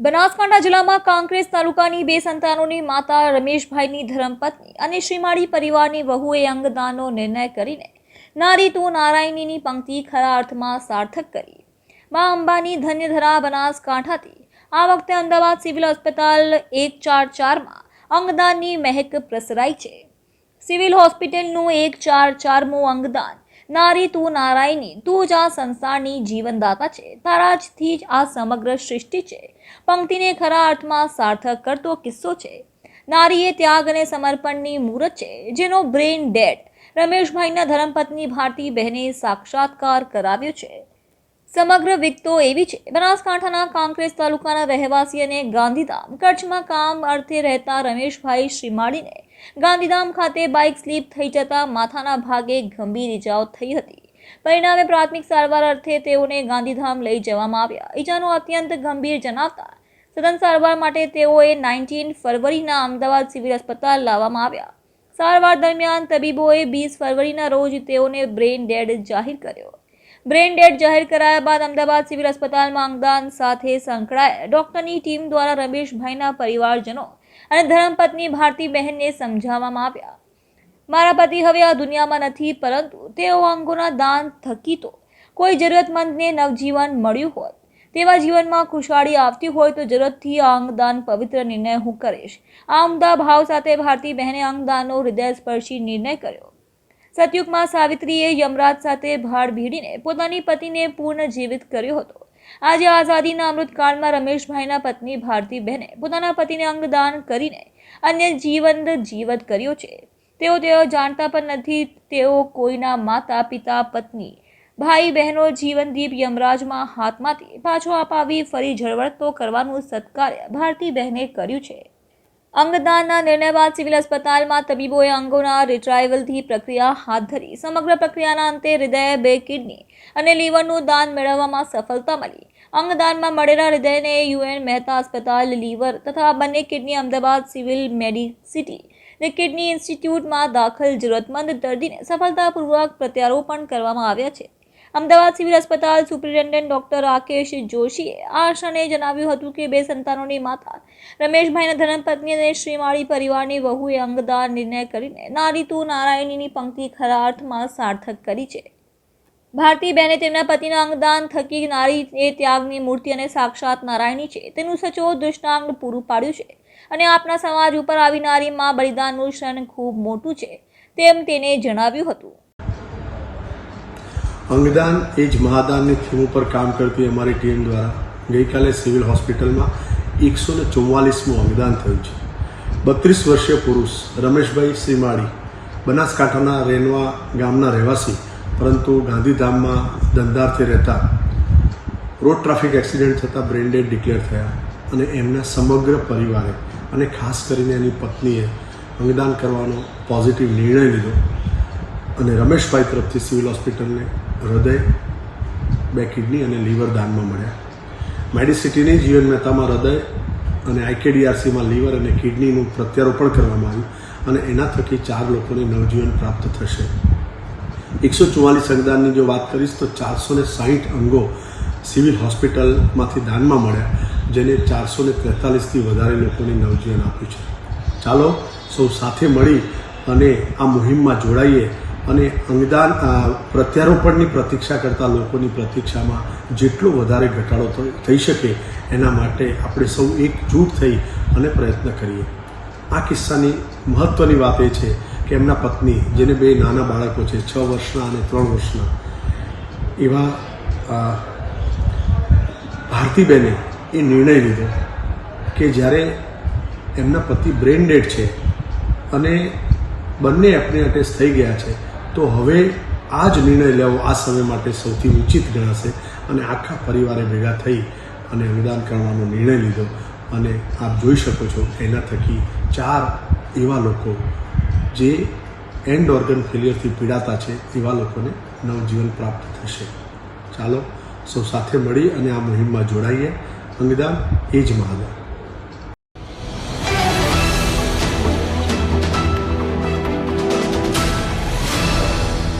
બનાસકાંઠા જિલ્લામાં કાંકરેજ તાલુકાની બે સંતાનોની માતા રમેશભાઈની ધર્મપત્ની અને શ્રીમાળી પરિવારની વહુએ અંગદાનનો નિર્ણય કરીને નારી તું નારાયણીની પંક્તિ ખરા અર્થમાં સાર્થક કરી. મા અંબાની ધન્યધરા બનાસકાંઠાથી આ વખતે અમદાવાદ સિવિલ હોસ્પિટલ એક ચાર ચારમાં અંગદાનની મહેક પ્રસરાઈ છે. સિવિલ હોસ્પિટલનું એક ચાર ચારમું અંગદાન નારી તું નારાયણી, તું જ આ સંસારની જીવનદાતા છે. તારા જથી જ આ સમગ્ર સૃષ્ટિ છે. પંક્તિને ખરા અર્થમાં સાર્થક કરતો કિસ્સો છે. નારી એ ત્યાગ અને સમર્પણની મૂર્ત છે, જેનો બ્રેઇન ડેડ રમેશભાઈના ધર્મપત્ની ભારતી બહેને સાક્ષાત્કાર કરાવ્યો છે. સમગ્ર વિગતો એવી છે. બનાસકાંઠાના કાંકરેજ તાલુકાના રહેવાસી અને ગાંધીધામ કચ્છમાં કામ અર્થે રહેતા રમેશભાઈ શ્રીમાળીને ગાંધીધામ ખાતે બાઇક સ્લીપ થઈ જતા માથાના ભાગે ગંભીર ઇજાઓ થઈ હતી. પરિણામે પ્રાથમિક સારવાર અર્થે તેઓને ગાંધીધામ લઈ જવામાં આવ્યા. ઇજાનો અત્યંત ગંભીર જણાવતા સઘન સારવાર માટે તેઓએ નાઇન્ટીન ફરવરીના અમદાવાદ સિવિલ અસ્પતાલ લાવવામાં આવ્યા. સારવાર દરમિયાન તબીબોએ વીસ ફરવરીના રોજ તેઓને બ્રેઇન ડેડ જાહેર કર્યો. બ્રેઇન ડેડ જાહેર કરાયા બાદ અમદાવાદ સિવિલ અસ્પતાલમાં અંગદાન સાથે સંકળાયેલ ડોક્ટરની ટીમ દ્વારા રમેશભાઈના પરિવારજનો અને ધર્મપત્ની ભારતી બહેનને સમજાવવામાં આવ્યા. મારા પતિ હવે આ દુનિયામાં નથી, પરંતુ તેઓ અંગોના દાન થકી તો કોઈ જરૂરતમંદને નવજીવન મળ્યું હોત. તેવા જીવનમાં ખુશાળી આવતી હોય તો જરૂરતથી આ અંગદાન પવિત્ર નિર્ણય હું કરીશ. આ ઉમદા ભાવ સાથે ભારતી બહેને અંગદાનનો હૃદયસ્પર્શી નિર્ણય કર્યો. સતયુગમાં સાવિત્રીએ યમરાજ સાથે ભાડ ભીડીને પોતાની પતિને પૂર્ણ જીવિત કર્યો હતો. આજે આઝાદીના અમૃતકાળમાં રમેશભાઈના પત્ની ભારતીબહેને પોતાના પતિને અંગદાન કરીને અન્ય જીવંત જીવત કર્યો છે. તેઓ તેઓ જાણતા પણ નથી તેઓ કોઈના માતા, પિતા, પત્ની, ભાઈ, બહેનો, જીવનદીપ યમરાજમાં હાથમાંથી પાછો અપાવી ફરી ઝળવળતો કરવાનું સત્કાર્ય ભારતી બહેને કર્યું છે. અંગદાનના નિર્ણય બાદ સિવિલ અસ્પતાલમાં તબીબોએ અંગોના રિટ્રાઇવલથી પ્રક્રિયા હાથ ધરી. સમગ્ર પ્રક્રિયાના અંતે હૃદય બે કિડની અને લીવરનું દાન મેળવવામાં સફળતા મળી. અંગદાનમાં મળેલા હૃદયને યુએન મહેતા અસ્પતાલ લીવર તથા બંને કિડની અમદાવાદ સિવિલ મેડિસિટી ને કિડની ઇન્સ્ટિટ્યૂટમાં દાખલ જરૂરતમંદ દર્દીને સફળતાપૂર્વક પ્રત્યારોપણ કરવામાં આવ્યા છે. અમદાવાદ સિવિલ અસ્પતાલ સુપ્રિન્ટેન્ડન્ટ ડોક્ટર રાકેશ જોશીએ આ ક્ષણે જણાવ્યું હતું કે બે સંતાનોની માતા રમેશભાઈના ધર્મપત્ની અને શ્રીમાળી પરિવારની વહુએ અંગદાન નિર્ણય કરીને નારીતુ નારાયણીની પંક્તિ ખરા અર્થમાં સાર્થક કરી છે. ભારતીબેને તેમના પતિના અંગદાન થકી નારી એ ત્યાગની મૂર્તિ અને સાક્ષાત નારાયણી છે. તેનું સચોટ દૃષ્ટાંત પૂરું પાડ્યું છે અને આપણા સમાજ ઉપર આવી નારીમાં બલિદાનનું ક્ષણ ખૂબ મોટું છે તેમ તેને જણાવ્યું હતું. અંગદાન એ જ મહાદાનની થીમ ઉપર કામ કરતી અમારી ટીમ દ્વારા ગઈકાલે સિવિલ હોસ્પિટલમાં એકસો ને ચુમ્માલીસમું અંગદાન થયું છે. બત્રીસ વર્ષીય પુરુષ રમેશભાઈ સીમાડી બનાસકાંઠાના રેનવા ગામના રહેવાસી, પરંતુ ગાંધીધામમાં ધંધાર્થે રહેતા, રોડ ટ્રાફિક એક્સિડન્ટ થતાં બ્રેન્ડેડ ડિક્લેર થયા અને એમના સમગ્ર પરિવારે અને ખાસ કરીને એની પત્નીએ અંગદાન કરવાનો પોઝિટિવ નિર્ણય લીધો અને રમેશભાઈ તરફથી સિવિલ હોસ્પિટલને હૃદય, બે કિડની અને લીવર દાનમાં મળ્યા. મેડિસિટીની જીવન મહેતામાં હૃદય અને આઈકેડીઆરસીમાં લીવર અને કિડનીનું પ્રત્યારોપણ કરવામાં આવ્યું અને એના થકી ચાર લોકોને નવજીવન પ્રાપ્ત થશે. એકસો ચુમ્માલીસ અંગદાનની જો વાત કરીશ તો ચારસો ને સાહીઠ અંગો સિવિલ હોસ્પિટલમાંથી દાનમાં મળ્યા, જેને ચારસો ને તેતાલીસથી વધારે લોકોને નવજીવન આપ્યું છે. ચાલો સૌ સાથે મળી અને આ મુહિમમાં જોડાઈએ અને અંગદાન પ્રત્યારોપણની પ્રતીક્ષા કરતા લોકોની પ્રતીક્ષામાં જેટલો વધારે ઘટાડો થઈ શકે એના માટે આપણે સૌ એકજૂટ થઈ અને પ્રયત્ન કરીએ. આ કિસ્સાની મહત્ત્વની વાત એ છે કે એમના પત્ની, જેને બે નાના બાળકો છે, છ વર્ષના અને ત્રણ વર્ષના, એવા ભારતીબેને એ નિર્ણય લીધો કે જ્યારે એમના પતિ બ્રેન ડેડ છે અને બંને એપ્રિયાટેસ થઈ ગયા છે તો હવે આ જ નિર્ણય લેવો આ સમય માટે સૌથી ઉચિત ગણાશે અને આખા પરિવારે ભેગા થઈ અને અંગદાન કરવાનો નિર્ણય લીધો. અને આપ જોઈ શકો છો એના થકી ચાર એવા લોકો જે એન્ડ ઓર્ગન ફેલિયરથી પીડાતા છે, એવા લોકોને નવજીવન પ્રાપ્ત થશે. ચાલો સૌ સાથે મળી અને આ મુહિમમાં જોડાઈએ. અંગદાન એ જ મહાદાન